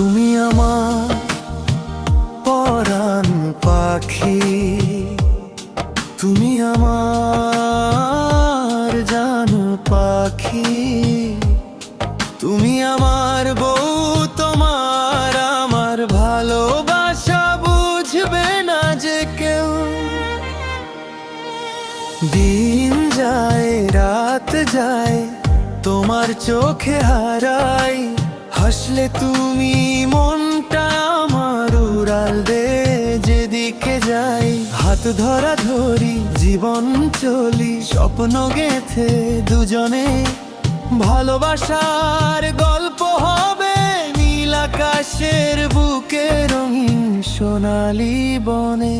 তুমি আমার পরাণ পাখি। তুমি আমার জান পাখি। তুমি আমার বউ, তোমার আমার ভালোবাসা বুঝবে না যে কেউ। দিন যায়, রাত যায়, তোমার চোখে হারায় হাসলে তুমি মনটা আমার উড়াল দে, যেদিকে যাই। হাত ধরা ধরি, জীবন চলি, স্বপ্ন গেথে দুজনে। ভালোবাসার গল্প হবে নীল আকাশের বুকে রঙিন সোনালি বনে।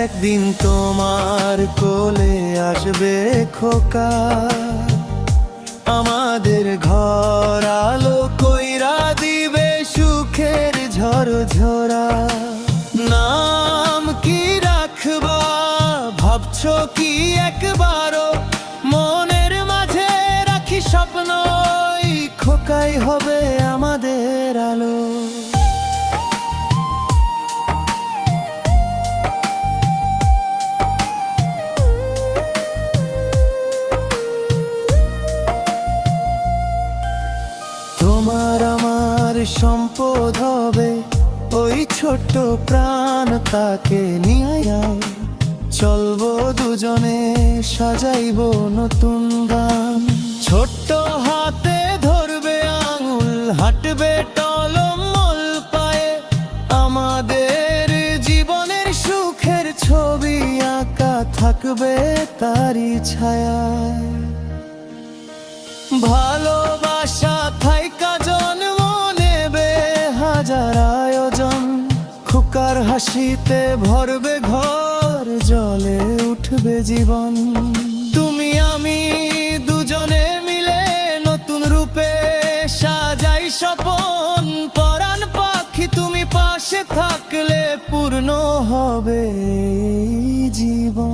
একদিন তোমার কোলে আসবে খোকা। ঝড় ঝরা। নাম কি রাখবা? ভাবছ কি একবারও? মনের মাঝে রাখি স্বপ্ন খোকাই হবে আমাদের আলো। তোমার সম্পদ হবে। ওই ছোট্ট প্রাণ তাকে নিয়ে। চলবো দুজনে, সাজাইব নতুন গান। ছোট্ট হাতে ধরবে আঙুল, হাঁটবে টলমল পায়ে। আমাদের জীবনের সুখের ছবি আঁকা থাকবে তারই ছায়ায়। হাসিতে ভরবে ঘর, জলে উঠবে জীবন। তুমি, আমি দুজনে মিলে নতুন রূপে সাজাই স্বপন। পরাণ পাখি তুমি পাশে থাকলে পূর্ণ হবে জীবন।